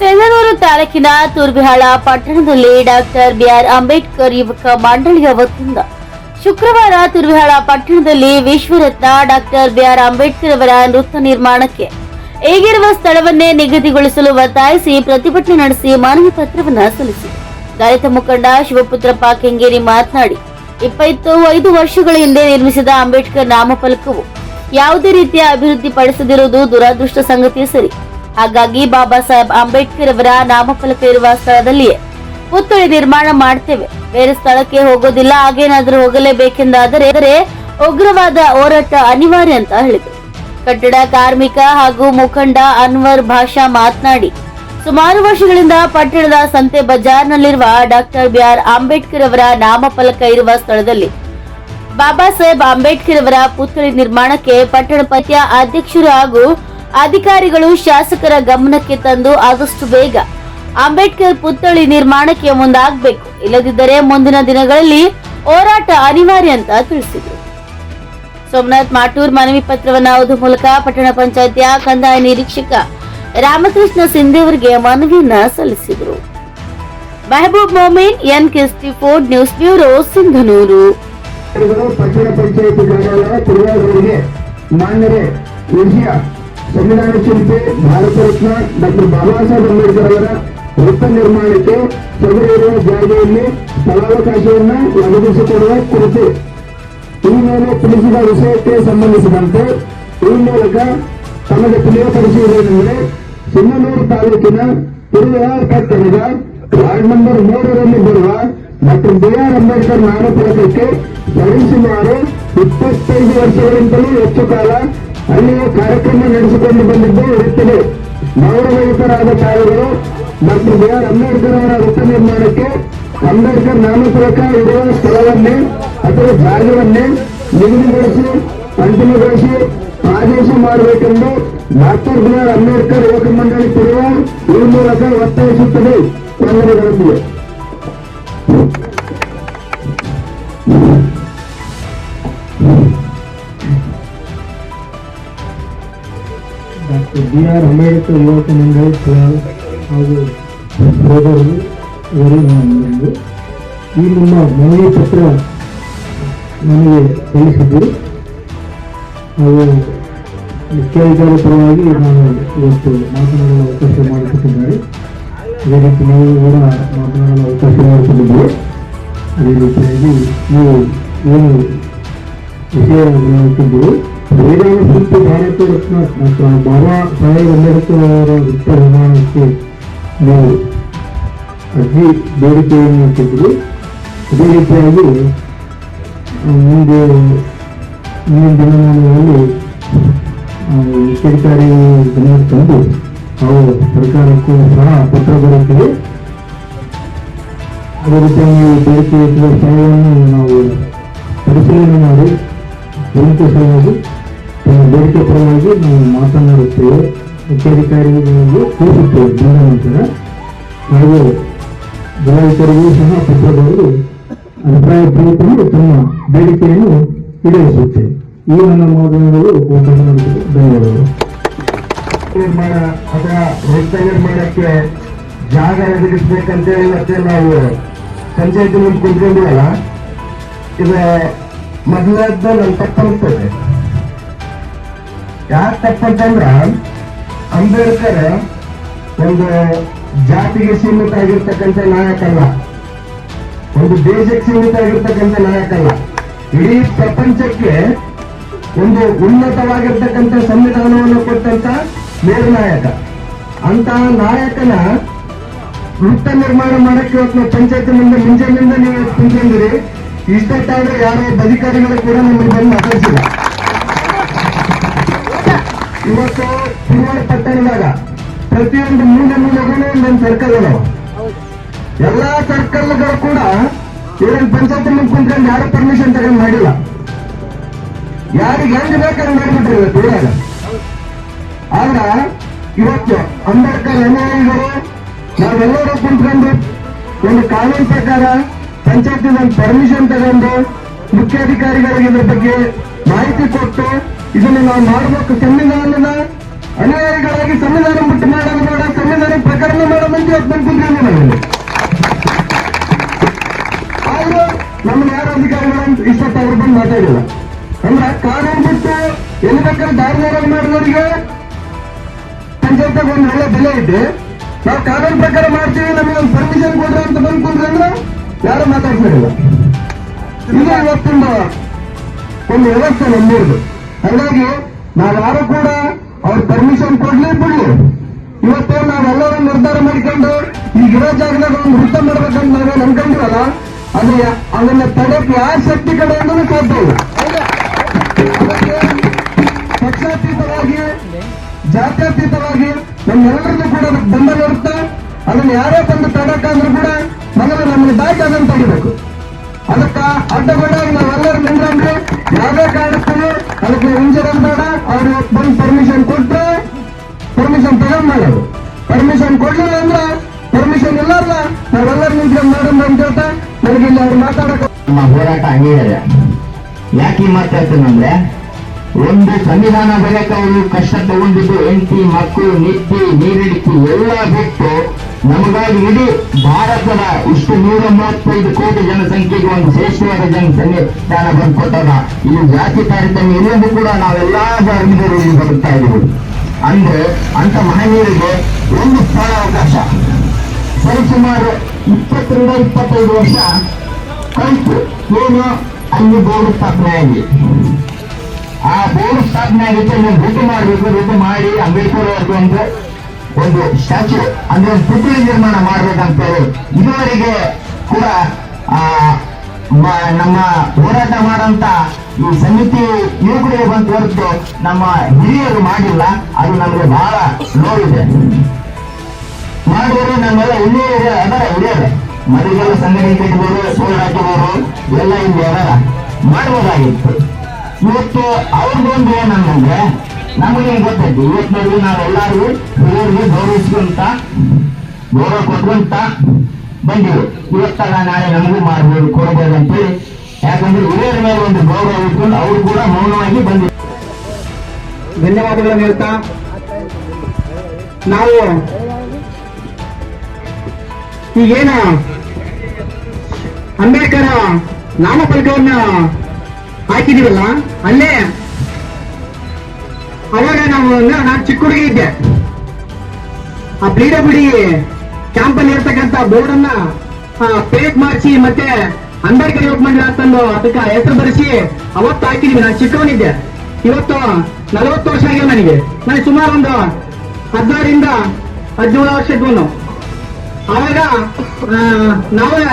ಸಿಂಧನೂರು ತಾಲೂಕಿನ ತುರ್ಬಿಹಾಳ ಪಟ್ಟಣದಲ್ಲಿ doctor B R Ambedkar ಯುವಕ ಮಂಡಳಿಯ ವತಿಯಿಂದ ಶುಕ್ರವಾರ ತುರ್ಬಿಹಾಳ ಪಟ್ಟಣದಲ್ಲಿ ವಿಶ್ವರತ್ನ ಡಾಕ್ಟರ್ ಬಿಆರ್ ಅಂಬೇಡ್ಕರ್ ಅವರ ನೃತ್ಯ ನಿರ್ಮಾಣಕ್ಕೆ ಈಗಿರುವ ಸ್ಥಳವನ್ನೇ ನಿಗದಿಗೊಳಿಸಲು ಒತ್ತಾಯಿಸಿ ಪ್ರತಿಭಟನೆ ನಡೆಸಿ ಮನವಿ ಪತ್ರವನ್ನು ಸಲ್ಲಿಸಿದೆ. ದಲಿತ ಮುಖಂಡ ಶಿವಪುತ್ರಪ್ಪ ಕೆಂಗೇರಿ ಮಾತನಾಡಿ, ಇಪ್ಪತ್ತು ಐದು ವರ್ಷಗಳ ಹಿಂದೆ ನಿರ್ಮಿಸಿದ ಅಂಬೇಡ್ಕರ್ ನಾಮಫಲಕವು ಯಾವುದೇ ರೀತಿಯ ಅಭಿವೃದ್ಧಿ ಪಡಿಸದಿರುವುದು ದುರಾದೃಷ್ಟ ಸಂಗತಿ ಸರಿ. ಹಾಗಾಗಿ ಬಾಬಾ ಸಾಹೇಬ್ ಅಂಬೇಡ್ಕರ್ ಅವರ ನಾಮಫಲಕ ಇರುವ ಸ್ಥಳದಲ್ಲಿಯೇ ಪುತ್ಥಳಿ ನಿರ್ಮಾಣ ಮಾಡ್ತೇವೆ. ಬೇರೆ ಸ್ಥಳಕ್ಕೆ ಹೋಗೋದಿಲ್ಲ, ಹಾಗೇನಾದ್ರೂ ಹೋಗಲೇಬೇಕೆಂದಾದರೆ ಉಗ್ರವಾದ ಹೋರಾಟ ಅನಿವಾರ್ಯ ಅಂತ ಹೇಳಿದರು. ಕಟ್ಟಡ ಕಾರ್ಮಿಕ ಹಾಗೂ ಮುಖಂಡ ಅನ್ವರ್ ಭಾಷಾ ಮಾತನಾಡಿ, ಸುಮಾರು ವರ್ಷಗಳಿಂದ ಪಟ್ಟಣದ ಸಂತೆ ಬಜಾರ್ನಲ್ಲಿರುವ ಡಾಕ್ಟರ್ ಬಿಆರ್ ಅಂಬೇಡ್ಕರ್ ಅವರ ನಾಮಫಲಕ ಇರುವ ಸ್ಥಳದಲ್ಲಿ ಬಾಬಾ ಸಾಹೇಬ್ ಅಂಬೇಡ್ಕರ್ ಅವರ ಪುತ್ಥಳಿ ನಿರ್ಮಾಣಕ್ಕೆ ಪಟ್ಟಣ ಪತ್ಯ ಅಧ್ಯಕ್ಷರು ಹಾಗೂ ಅಧಿಕಾರಿಗಳು ಶಾಸಕರ ಗಮನಕ್ಕೆ ತಂದು ಆದಷ್ಟು ಬೇಗ ಅಂಬೇಡ್ಕರ್ ಪುತ್ಥಳಿ ನಿರ್ಮಾಣಕ್ಕೆ ಮುಂದಾಗಬೇಕು. ಇಲ್ಲದಿದ್ದರೆ ಮುಂದಿನ ದಿನಗಳಲ್ಲಿ ಹೋರಾಟ ಅನಿವಾರ್ಯ ಅಂತ ತಿಳಿಸಿದರು. ಸೋಮನಾಥ್ ಮಾಟೂರ್ ಮನವಿ ಪತ್ರವನ್ನು ಓದುವ ಮೂಲಕ ಪಟ್ಟಣ ಪಂಚಾಯತಿಯ ಕಂದಾಯ ನಿರೀಕ್ಷಕ ರಾಮಕೃಷ್ಣ ಸಿಂಧೆ ಅವರಿಗೆ ಮನವಿಯನ್ನ ಸಲ್ಲಿಸಿದರು. ಮೆಹಬೂಬ್ ಮೊಮಿನ್ ಎನ್ ಕೆಸ್ಟಿ ಫೋರ್ಡ್ ನ್ಯೂಸ್ ಬ್ಯೂರೋ ಸಿಂಧನೂರು. ಪಟ್ಟಣ ಪಂಚಾಯತಿ ಮಾನ್ಯರೇ ಸಂವಿಧಾನ ಶಿಲ್ಪಿ ಭಾರತ ರತ್ನ ಡಾಕ್ಟರ್ ಬಾಬಾ ಸಾಹೇಬ್ ಅಂಬೇಡ್ಕರ್ ಅವರ ವೃತ್ತ ನಿರ್ಮಾಣಕ್ಕೆ ಸದರಿರುವ ಜಾಗೆಯಲ್ಲಿ ಸ್ಥಳಾವಕಾಶವನ್ನು ಒದಗಿಸಿಕೊಡುವ ಕುರಿತು ಈ ಮೇಲೆ ತಿಳಿಸಿದ ವಿಷಯಕ್ಕೆ ಸಂಬಂಧಿಸಿದಂತೆ ಈ ಮೂಲಕ ತಮಗೆ ತಿಳಿಯಪಡಿಸುವುದೇನೆಂದರೆ ಸಿಂಗನೂರು ತಾಲೂಕಿನ ತಿರುವಾರ ಪಟ್ಟಣದ ವಾರ್ಡ್ ನಂಬರ್ ಮೂರರಲ್ಲಿ ಬರುವ ಡಾಕ್ಟರ್ ಬಿ ಆರ್ ಅಂಬೇಡ್ಕರ್ ನಾಮಫಲಕಕ್ಕೆ ಸರಿಸುಮಾರು ಇಪ್ಪತ್ತೈದು ವರ್ಷಗಳಿಂದಲೂ ಹೆಚ್ಚು ಕಾಲ ಅಲ್ಲಿಯೇ ಕಾರ್ಯಕ್ರಮ ನಡೆಸಿಕೊಂಡು ಬಂದಿದ್ದು ಇರುತ್ತದೆ ಗೌರವಯುತರಾದ ತಾಯಿಗಳು ಮತ್ತು ಬಿ ಆರ್ ಅಂಬೇಡ್ಕರ್ ಅವರ ವೃತ್ತ ನಿರ್ಮಾಣಕ್ಕೆ ಅಂಬೇಡ್ಕರ್ ನಾಮಫಲಕ ಇರುವ ಸ್ಥಳವನ್ನೇ ಅಥವಾ ಜಾಗವನ್ನೇ ನಿಗದಿಗೊಳಿಸಿ ಅಂತಿಮಗೊಳಿಸಿ ಆದೇಶ ಮಾಡಬೇಕೆಂದು ಡಾಕ್ಟರ್ ಬಿ ಆರ್ ಅಂಬೇಡ್ಕರ್ ಯುವಕ ಮಂಡಳಿ ತಿರುವ ಈ ಮೂಲಕ ಒತ್ತಾಯಿಸುತ್ತದೆ. ವಂದನೆಗಳೊಂದಿಗೆ ಬಿ ಆರ್ ಅಂಬೇಡ್ಕರ್ ಯುವಕ ಮಂಡಳಿ ಹಾಗೂ ಸೋದರರು ಇವರು ಒಂದು ಈ ನಿಮ್ಮ ಮನವಿ ಪತ್ರ ನನಗೆ ಸಲ್ಲಿಸಿದ್ದರು ಹಾಗೂ ಮುಖ್ಯಾಧಿಕಾರಿ ಪರವಾಗಿ ನಾನು ಇವತ್ತು ಮಾತನಾಡಲು ಅವಕಾಶ ಮಾಡಿಕೊಟ್ಟಿದ್ದಾರೆ. ಅದೇ ರೀತಿ ನೀವು ಕೂಡ ಮಾತನಾಡಲು ಅವಕಾಶ ಮಾಡಿಕೊಂಡಿದ್ದೀರಿ ಅದೇ ರೀತಿಯಾಗಿ ನೀವು ಏನು ವಿಷಯ ಹೇಳ್ತಿದ್ದೀವಿ ಸಂವಿಧಾನ ಸಂಸ್ಥೆ ಭಾರತ ರತ್ನ ಬಾಬಾ ಸಾಹೇಬ್ ಅಂಬೇಡ್ಕರ್ ಅವರ ವೃತ್ತ ನೀವು ಅರ್ಜಿ ಬೇಡಿಕೆಯನ್ನು ಇಟ್ಟಿದ್ದೀರಿ ಅದೇ ರೀತಿಯಾಗಿ ಮುಂದೆ ಮುಂದಿನ ದಿನಮಾನಗಳಲ್ಲಿ ಸರ್ಕಾರಿ ಗಮನಕ್ಕೆ ತಂದು ನಾವು ಸರ್ಕಾರಕ್ಕೂ ಸಹ ಪತ್ರ ಬರುತ್ತೇವೆ ಅದೇ ರೀತಿಯಾಗಿ ಬೇಡಿಕೆ ಇಟ್ಟಿರುವ ಸ್ಥಳವನ್ನು ನಾವು ಪರಿಶೀಲನೆ ಮಾಡಿ ತಮ್ಮ ಬೇಡಿಕೆ ಪರವಾಗಿ ನಾವು ಮಾತನಾಡುತ್ತೇವೆ. ಮುಖ್ಯಾಧಿಕಾರಿಗಳಿಗೆ ತಿಳಿಸುತ್ತೇವೆ ಬಂದ ನಂತರ. ಹಾಗೂ ಜಿಲ್ಲಾಧಿಕಾರಿಗೂ ಸಹ ಪತ್ರ ಬರೆದು ಅಭಿಪ್ರಾಯ ಪಡೆದುಕೊಂಡು ತಮ್ಮ ಬೇಡಿಕೆಯನ್ನು ಈಡೇರಿಸುತ್ತೇವೆ ಈ ನನ್ನ ಮಾತನಾಡಲು ಅವಕಾಶ ಧನ್ಯವಾದಗಳು. ನಿರ್ಮಾಣ, ಅಥವಾ ರಸ್ತೆ ನಿರ್ಮಾಣಕ್ಕೆ ಜಾಗ ಒದಗಿಸ್ಬೇಕಂತೇಳಿ ಮತ್ತೆ ನಾವು ಪಂಚಾಯತಿ ಮುಂದೆ ಕುಂತ್ಕೊಂಡಿವಲ್ಲ, ಇದು ಮೊದಲದ್ದು ನನ್ನ ತಪ್ಪನ್ಸ್ತದೆ ಯಾಕೆ ತಪ್ಪಂತಂದ್ರ ಅಂಬೇಡ್ಕರ್ ಒಂದು ಜಾತಿಗೆ ಸೀಮಿತ ಆಗಿರ್ತಕ್ಕಂಥ ನಾಯಕಲ್ಲ. ಒಂದು ದೇಶಕ್ಕೆ ಸೀಮಿತ ಆಗಿರ್ತಕ್ಕಂಥ ನಾಯಕಲ್ಲ. ಇಡೀ ಪ್ರಪಂಚಕ್ಕೆ ಒಂದು ಉನ್ನತವಾಗಿರ್ತಕ್ಕಂಥ ಸಂವಿಧಾನವನ್ನು ಕೊಟ್ಟಂತ ನಿರ್ನಾಯಕ ಅಂತ ನಾಯಕನ ವೃತ್ತ ನಿರ್ಮಾಣ ಮಾಡಕ್ಕೆ ಇವತ್ತು ನಾವು ಪಂಚಾಯತಿ ಮುಂದೆ, ಮುಂಜಾನೆಯಿಂದ ನೀವು ಕುಂತ್ಕೊಂಡಿರಿ. ಇಷ್ಟೊತ್ತಾದ್ರೆ ಯಾರೋ ಅಧಿಕಾರಿಗಳು ಕೂಡ ನಮ್ಮನ್ನು ಬಂದು ಮಾತಾಡಿಸಿಲ್ಲ. ಇವತ್ತು ತಿರುವಾರ ಪಟ್ಟಣದಾಗ ಪ್ರತಿಯೊಂದು ಮೂಲೆ ಮೂಲೆಗೂ ಒಂದೊಂದು ಸರ್ಕಲ್ ಅದಾವ. ಎಲ್ಲಾ ಸರ್ಕಲ್ಗಳು ಕೂಡ ಇವ್ರನ್ನ ಪಂಚಾಯತ್ ಮುಂದೆ ಯಾರು ಪರ್ಮಿಷನ್ ತಗೊಂಡು ಮಾಡಿಲ್ಲ. ಯಾರಿಗೆ ಹೆಂಗ್ ಬೇಕಾದ್ರೆ ಮಾಡಿಬಿಟ್ರಿ ಇವತ್ತು ಇವಾಗ ಆದ್ರ ಇವತ್ತು ಅಂಬೇಡ್ಕರ್ ಅನುಯಾಯಿಗಳು ನಾವೆಲ್ಲರೂ ಕುಂತ್ಕೊಂಡು ಒಂದು ಕಾನೂನು ಪ್ರಕಾರ ಪಂಚಾಯತ್ ಪರ್ಮಿಷನ್ ತಗೊಂಡು ಮುಖ್ಯಾಧಿಕಾರಿಗಳಿಗೆ ಇದ್ರ ಬಗ್ಗೆ ಮಾಹಿತಿ ಕೊಟ್ಟು ಇದನ್ನು ನಾವು ಮಾಡಬೇಕು ಸಂವಿಧಾನದ ಅನಿವಾರ್ಯಗಳಾಗಿ ಸಂವಿಧಾನ ಮುಟ್ಟು ಮಾಡಲು ಬೇಡ, ಸಂವಿಧಾನ ಪ್ರಕರಣ ಮಾಡೋದಂತ ಅದು ಬಂದಿದ್ದೀವಿ ನಾವು ಆದ್ರೆ ನಮ್ಮ ಯಾರ ಅಧಿಕಾರಿಗಳಂತ ಇಷ್ಟಪಟ್ಟವ್ರು ಬಂದು ಮಾತಾಡಿಲ್ಲ. ಅಂದ್ರೆ ಕಾನೂನು ಬಿಟ್ಟು ಎಲ್ಲಿ ಬೇಕಾದ್ರೆ ದಾರಿದಾರ ಮಾಡಿದವರಿಗೆ ಪಂಚಾಯತ್ ಒಂದು ಒಳ್ಳೆ ಬೆಲೆ ಇದೆ. ನಾವು ಕಾನೂನು ಪ್ರಕಾರ ಮಾಡ್ತೀವಿ, ನಮಗೆ ಒಂದು ಪರ್ಮಿಷನ್ ಕೊಡ್ರಿ ಅಂತ ಬಂದ್ಕೊಂಡ್ರೆ ಕೂತ್ರೆ ಯಾರು ಮಾತಾಡ್ತಾ ಇಲ್ಲ ಇವತ್ತಿಂದ ಒಂದು ವ್ಯವಸ್ಥೆ ನಮ್ಮಿರೋದು ಹಾಗಾಗಿ ನಾವ್ಯಾರು ಕೂಡ ಅವ್ರ ಪರ್ಮಿಷನ್ ಕೊಡ್ಲಿ ಬಿಡ್ಲಿ. ಇವತ್ತು ನಾವೆಲ್ಲರೂ ನಿರ್ಧಾರ ಮಾಡಿಕೊಂಡು ಈಗ ಇರೋ ಜಾಗದಾಗ ಒಂದು ವೃತ್ತ ಮಾಡ್ಬೇಕಂತ ನಾವೇನು ಅನ್ಕೊಂಡಿವಲ್ಲ ಅದ್ರ ಅದನ್ನ ತಡೆಯಕ್ಕೆ ಯಾವ ಶಕ್ತಿ ಕಡೆಯಿಂದಲೂ ಸಾಧ್ಯ ಇಲ್ಲ. ಪಕ್ಷಾತೀತವಾಗಿ, ಜಾತ್ಯತೀತವಾಗಿ ನಮ್ಮೆಲ್ಲರದ್ದು ಕೂಡ ಅದಕ್ಕೆ ಬೆಂಬಲ ಇರುತ್ತೆ. ಅದನ್ನ ಯಾರೇ ತಂದು ತಡಕ್ಕಾದ್ರೂ ಕೂಡ ಮೊದಲು ನಮ್ಮ ದಾಟಿ ಅದನ್ನು ತೆಗಿಬೇಕು ಅದಕ್ಕ ಅಡ್ಡಗೋಡಾಗಿ ನಾವೆಲ್ಲರೂ ನಿಂದ್ರೆ ಅದಕ್ಕೆ ಇನ್ಶೂರೆನ್ಸ್ ಬೇಡ. ಅವರು ಬಂದು ಪರ್ಮಿಷನ್ ಕೊಟ್ರೆ ಪರ್ಮಿಷನ್ ತಗೊಂಡ್ಮಾಡೋದು ಪರ್ಮಿಷನ್ ಕೊಡ್ಲಿಲ್ಲ ಅಂದ್ರೆ ಪರ್ಮಿಷನ್ ಇಲ್ಲಲ್ಲ ನಾವೆಲ್ಲರೂ ನಿಂತ್ಕೊಂಡು ಮಾಡೋಣ ಅಂತ ಹೇಳ್ತಾ ನನಗೆ ಇಲ್ಲಿ ಅವ್ರು ಮಾತಾಡಕ್ಕೆ ನಮ್ಮ ಹೋರಾಟ ಹಂಗೆ ಇದೆ ಯಾಕೆ ಮಾತಾಡ್ತೀನಂದ್ರೆ ಒಂದು ಸಂವಿಧಾನ ಬರಕ್ಕೆ ಅವರು ಕಷ್ಟ ತಗೊಂಡಿದ್ದು ಹೆಂಡತಿ, ಮಕ್ಕಳು ನಿತ್ಯ ನೀರಿಡಿಕೆ ಎಲ್ಲ ಬಿಟ್ಟು ನಮಗಾಗಿ ಇಡೀ ಭಾರತದ ಇಷ್ಟು ನೂರ ಮೂವತ್ತೈದು ಕೋಟಿ ಜನಸಂಖ್ಯೆಗೆ ಒಂದು ಶ್ರೇಷ್ಠವಾದ ಜನಸಂಖ್ಯೆ ಸ್ಥಾನ ಬಂದ್ಕೊಟ್ಟಾಗ ಇದು ಜಾತಿ ತಾರತಮ್ಯ ಇನ್ನೊಂದು ಕೂಡ ನಾವೆಲ್ಲಾ ಧರ್ಮದವರು ಇಲ್ಲಿ ಬರುತ್ತಾ ಇದ್ದೀವಿ. ಅಂದ್ರೆ ಅಂತ ಮಹನೀಯರಿಗೆ ಒಂದು ಸ್ಥಳ ಅವಕಾಶ. ಸರಿಸುಮಾರು ಇಪ್ಪತ್ತರಿಂದ ಇಪ್ಪತ್ತೈದು ವರ್ಷ ಕಲಿತು ಏನು? ಅಲ್ಲಿ ಬೋರ್ಡ್ ಸ್ಥಾಪನೆ ಆಗಿ. ಆ ಬೋರ್ಡ್ ಸ್ಥಾಪನೆ ಆಗಿತ್ತು ಋತು ಮಾಡಬೇಕು, ಭೇಟಿ ಮಾಡಿ ಅಂಬೇಡ್ಕರ್ ಅವ್ರಿಗೆ ಒಂದು ಒಂದು ಸ್ಟ್ಯಾಚ್ಯೂ ಅಂದ್ರೆ ಒಂದು ಪುತ್ಳಿ ನಿರ್ಮಾಣ ಮಾಡ್ಬೇಕಂತ ಹೇಳಿ ಇದುವರೆಗೆ ಕೂಡ, ಆ ನಮ್ಮ ಹೋರಾಟ ಮಾಡಂತ ಈ ಸಮಿತಿ ಯುವಕರಿಗೆ ಬಂತು ಹೊರತು ನಮ್ಮ ಹಿರಿಯರು ಮಾಡಿಲ್ಲ. ಅದು ನಮಗೆ ಬಹಳ ನೋವಿದೆ. ಮಾಡಿದರೆ ನಮ್ಮೆಲ್ಲ ಹಿರಿಯರು ಅದರ ಹಿರಿಯರು. ಮನೆಗೆಲ್ಲ ಸಂಘಟನೆ ಕಟ್ಟಿದವರು ಸೋಲ್ ಹಾಕಿದವರು, ಎಲ್ಲ ಇಲ್ಲಿ ಅದರ ಮಾಡಬಹುದಾಗಿತ್ತು ಇವತ್ತು ಅವ್ರದ್ದೊಂದು ಏನಂದ್ರೆ ನಮಗೆ ಗೊತ್ತೈತಿ. ನೋಡಿ ನಾವೆಲ್ಲರೂ ಹಿರಿಯರಿಗೆ ಗೌರವಿಸ್ಕೊಂತ, ಗೌರವ ಕೊಟ್ಕೊಂತ ಬಂದಿವಿ. ಇವತ್ತಾಗ ನಾಳೆ ನಮಗೂ ಮಾಡ್ಬೋದು, ಕೊಡ್ಬೋದು ಅಂತೇಳಿ. ಯಾಕಂದ್ರೆ ಹಿರಿಯರ ಮೇಲೆ ಒಂದು ಗೌರವ ಇಟ್ಕೊಂಡು ಅವರು ಕೂಡ ಮೌನವಾಗಿ ಬಂದಿದ್ದಾರೆ ಧನ್ಯವಾದಗಳನ್ನು ಹೇಳ್ತಾ ನಾವು ಈಗೇನ ಅಂಬೇಡ್ಕರ್ ನಾಮಫಲಕವನ್ನ ಹಾಕಿದೀವಲ್ಲ, ಅಲ್ಲೇ ಅವಾಗ ನಾವು ನಾನು ಚಿಕ್ಕ ಹುಡುಗಿ ಇದ್ದೆ. ಆ ಬಿಡಿ ಕ್ಯಾಂಪ್ ಅಲ್ಲಿ ಇರ್ತಕ್ಕಂತ ಬೋರ್ಡ್ ಅನ್ನ ಪೇಂಟ್ ಮಾಡಿಸಿ ಮತ್ತೆ ಅಂಬೇಡ್ಕರ್ ಯೋಗ ಮಂಡಳ ಅಂತಂದು ಅದಕ್ಕೆ ಹೆಸರು ಬರೆಸಿ ಅವತ್ತು ಹಾಕಿದೀವಿ. ನಾನು ಚಿಕ್ಕವನಿದ್ದೆ. ಇವತ್ತು ನಲವತ್ತು ವರ್ಷ ಆಗಿದೆ ನನಗೆ. ನನಗೆ ಸುಮಾರು ಒಂದು ಹದಿನಾರರಿಂದ ಹದಿನೇಳು ವರ್ಷಕ್ಕೂ ಆವಾಗ ನಾವೇ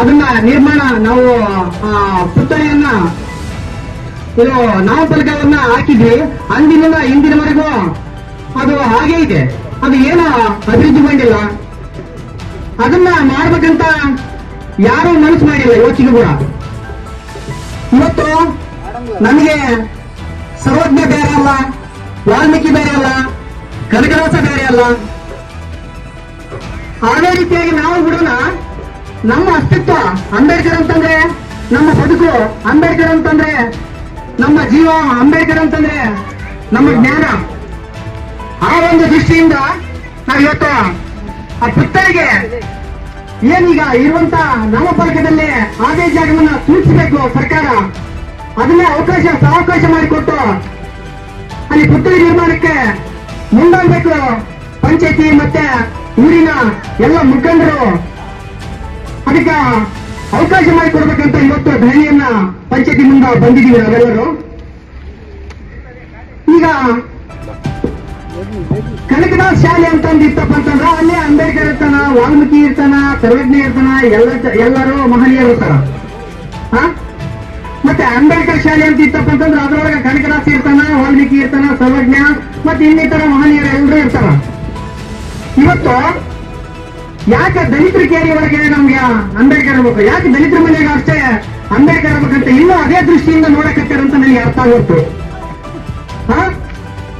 ಅದನ್ನ ನಿರ್ಮಾಣ ನಾವು ಆ, ಪುತ್ಥಳಿಯನ್ನ ಇದು ನಾಮಫಲಕವನ್ನ ಹಾಕಿದ್ವಿ. ಅಂದಿನಿಂದ ಇಂದಿನವರೆಗೂ ಅದು ಹಾಗೆ ಇದೆ. ಅದು ಏನು ಅಭಿವೃದ್ಧಿ ಮಾಡಿಲ್ಲ ಅದನ್ನ ಮಾಡ್ಬೇಕಂತ ಯಾರು ಮನಸ್ಸು ಮಾಡಿಲ್ಲ ಇವತ್ತಿಗೂ ಕೂಡ. ಇವತ್ತು ನಮಗೆ ಸರ್ವಜ್ಞ ಬೇರೆ ಅಲ್ಲ, ವಾಲ್ಮೀಕಿ ಬೇರೆ ಅಲ್ಲ, ಕನಕದಾಸ ಬೇರೆ ಅಲ್ಲ. ಅದೇ ರೀತಿಯಾಗಿ ನಾವು ಬಿಡೋಣ ನಮ್ಮ ಅಸ್ತಿತ್ವ ಅಂಬೇಡ್ಕರ್ ಅಂತಂದ್ರೆ, ನಮ್ಮ ಬದುಕು ಅಂಬೇಡ್ಕರ್ ಅಂತಂದ್ರೆ ನಮ್ಮ ಜೀವ ಅಂಬೇಡ್ಕರ್ ಅಂತಂದ್ರೆ ನಮ್ಮ ಜ್ಞಾನ. ಆ ಒಂದು ದೃಷ್ಟಿಯಿಂದ ನಾವು ಇವತ್ತು ಆ ಪುತ್ತರಿಗೆ ಏನೀಗ ಇರುವಂತ ನಾಮಫಲಕದಲ್ಲಿ ಅದೇ ಜಾಗವನ್ನ ಸೂಚಿಸಬೇಕು ಸರ್ಕಾರ. ಅದನ್ನ ಅವಕಾಶ ಸಾವಕಾಶ ಮಾಡಿಕೊಟ್ಟು ಅಲ್ಲಿ ಪುತ್ತರಿ ನಿರ್ಮಾಣಕ್ಕೆ ಮುಂದಾಗಬೇಕು. ಪಂಚಾಯತಿ ಮತ್ತೆ ಊರಿನ ಎಲ್ಲ ಮುಖಂಡರು ಅದಕ್ಕೆ ಅವಕಾಶ ಮಾಡಿಕೊಡ್ಬೇಕಂತ ಇವತ್ತು ಧರಣಿಯನ್ನ ಪಂಚಾಯತಿ ಮುಂದೆ ಬಂದಿದ್ದೀವಿ ನಾವೆಲ್ಲರೂ. ಈಗ ಕನಕದಾಸ್ ಶಾಲೆ ಅಂತಂದು ಇತ್ತಪ್ಪ ಅಂತಂದ್ರ ಅಲ್ಲಿ ಅಂಬೇಡ್ಕರ್ ಇರ್ತಾನ, ವಾಲ್ಮೀಕಿ ಇರ್ತಾನ, ಸರ್ವಜ್ಞ ಇರ್ತಾನ, ಎಲ್ಲ ಎಲ್ಲರೂ ಮಹನೀಯರು ಇರ್ತಾರ ಮತ್ತೆ ಅಂಬೇಡ್ಕರ್ ಶಾಲೆ ಅಂತ ಇತ್ತಪ್ಪ ಅಂತಂದ್ರ ಅದರೊಳಗೆ ಕನಕದಾಸ್ ಇರ್ತಾನ, ವಾಲ್ಮೀಕಿ ಇರ್ತಾನ, ಸರ್ವಜ್ಞ, ಮತ್ತೆ ಇನ್ನಿತರ ಮಹನೀಯರು ಎಲ್ಲರೂ ಇರ್ತಾರ. ಇವತ್ತು ಯಾಕೆ ದಲಿತರ ಕೇರಿ ಒಳಗೆ ನಮ್ಗೆ ಅಂಬೇಡ್ಕರ್ ಇರ್ಬೇಕು ಯಾಕೆ ದಲಿತರ ಮನೆಗೆ ಅಷ್ಟೇ ಅಂಬೇಡ್ಕರ್ ಆಗ್ಬೇಕಂತ ಇನ್ನೂ ಅದೇ ದೃಷ್ಟಿಯಿಂದ ನೋಡಕತ್ತಾರ ಅಂತ ನನಗೆ ಅರ್ಥ ಆಗುತ್ತೆ.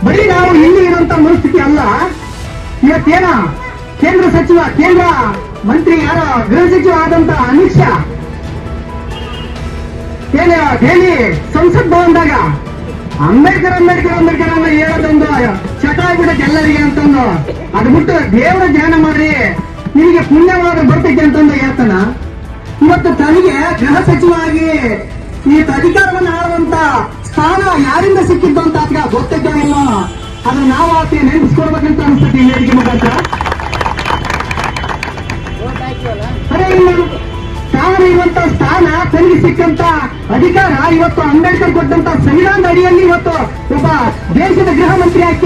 ಬರೀ ನಾವು ಇಲ್ಲಿ ಇರುವಂತ ಮನಸ್ಥಿತಿ ಅಲ್ಲ. ಇವತ್ತೇನ? ಕೇಂದ್ರ ಸಚಿವ, ಕೇಂದ್ರ ಮಂತ್ರಿ ಯಾರ, ಗೃಹ ಸಚಿವ ಆದಂತ ಅಮಿತ್ ಶಾ? ಏನ ಸಂಸತ್ ಭವನದಾಗ? ಅಂಬೇಡ್ಕರ್ ಅಂಬೇಡ್ಕರ್ ಅಂಬೇಡ್ಕರ್ ಅನ್ನ ಹೇಳೋದೊಂದು ಚಟ ಆಗ್ಬಿಡಕ್ಕೆ ಎಲ್ಲರಿಗೆ ಅಂತಂದು. ಅದು ಬಿಟ್ಟು ದೇವರ ಧ್ಯಾನ ಮಾಡ್ರಿ ನಿಮಗೆ ಪುಣ್ಯವಾದ ಬರ್ತೈತೆ ಅಂತಂದು ಹೇಳ್ತಾನ. ಇವತ್ತು ತನಗೆ ಗೃಹ ಸಚಿವ ಆಗಿ ಈ ಅಧಿಕಾರವನ್ನು ಆಡುವಂತ ಸ್ಥಾನ ಯಾರಿಂದ ಸಿಕ್ಕಿದ್ದು ಅಂತ ಆತ ಗೊತ್ತಿದ್ದೋ ಇಲ್ಲೋ ಅದನ್ನ ನಾವು ಆಕೆ ನೆನಪಿಸ್ಕೊಳ್ಬೇಕಂತ ಅನಿಸ್ತದೆ ಈ ಹೇಳಿಕೆ ಮುಖಾಂತರ. ತಾನು ಇರುವಂತ ಸ್ಥಾನ ತನಗೆ ಸಿಕ್ಕಂತ ಅಧಿಕಾರ ಇವತ್ತು ಅಂಬೇಡ್ಕರ್ ಕೊಟ್ಟಂತ ಸಂವಿಧಾನದ ಅಡಿಯಲ್ಲಿ ಇವತ್ತು ಒಬ್ಬ ದೇಶದ ಗೃಹ ಮಂತ್ರಿ ಆಗಿ